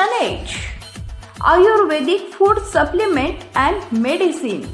Sun Age Ayurvedic Food Supplement and Medicine.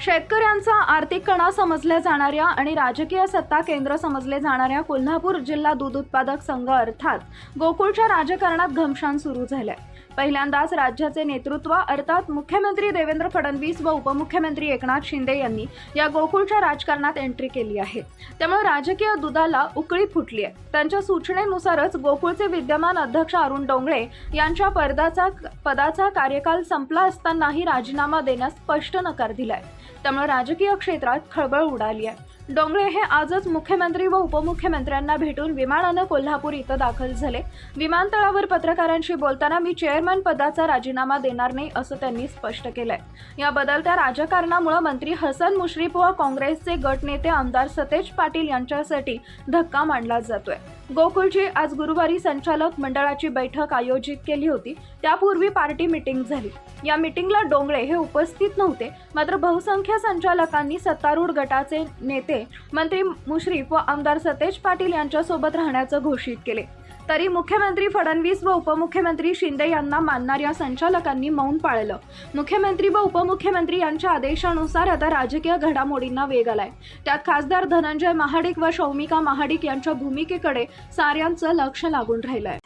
शेतकऱ्यांचा आर्थिक कणा समजल्या जाणाऱ्या आणि राजकीय सत्ता केंद्र समजले जाणाऱ्या कोल्हापूर जिल्हा दूध उत्पादक संघ अर्थात गोकुळच्या राजकारणात घमशान सुरू झालंय. पहिल्यांदाच राज्याचे नेतृत्व अर्थात मुख्यमंत्री देवेंद्र फडणवीस व उपमुख्यमंत्री एकनाथ शिंदे यांनी या गोकुळच्या राजकारणात एंट्री केली आहे. त्यामुळे राजकीय दुधाला उकळी फुटली आहे. त्यांच्या सूचनेनुसारच गोकुळचे विद्यमान अध्यक्ष अरुण डोंगळे यांच्या पदाचा पदाचा कार्यकाल संपला असतानाही राजीनामा देण्यास स्पष्ट नकार दिलाय. त्यामुळे राजकीय क्षेत्रात खळबळ उडाली आहे. डोंगळे हे आजच मुख्यमंत्री व उपमुख्यमंत्र्यांना भेटून विमानानं कोल्हापूर इथं दाखल झाले. विमानतळावर पत्रकारांशी बोलताना मी चेअरमन पदाचा राजीनामा देणार नाही असं त्यांनी स्पष्ट केलंय. या बदलत्या राजकारणामुळे मंत्री हसन मुश्रीफ व काँग्रेसचे गटनेते आमदार सतेज पाटील यांच्यासाठी धक्का मांडला जातोय. गोकुळजी आज गुरुवारी संचालक मंडळाची बैठक आयोजित केली होती. त्यापूर्वी पार्टी मिटिंग झाली. या मिटिंगला डोंगळे हे उपस्थित नव्हते मात्र बहुसंख्य संचालकांनी सत्तारूढ गटाचे नेते मंत्री मुश्रीफ व आमदार सतेज पाटील यांच्यासोबत राहण्याचं घोषित केले. तरी मुख्यमंत्री फडणवीस व उपमुख्यमंत्री शिंदे यांना मानणाऱ्या संचालकांनी मौन पाळलं. मुख्यमंत्री व उपमुख्यमंत्री यांच्या आदेशानुसार आता राजकीय घडामोडींना वेग आलाय. त्यात खासदार धनंजय महाडिक व शौमिका महाडिक यांच्या भूमिकेकडे साऱ्यांचं लक्ष लागून राहिलंय.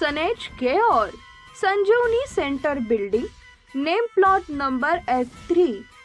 सनेज केओर Sanjivani centre building name plot number F three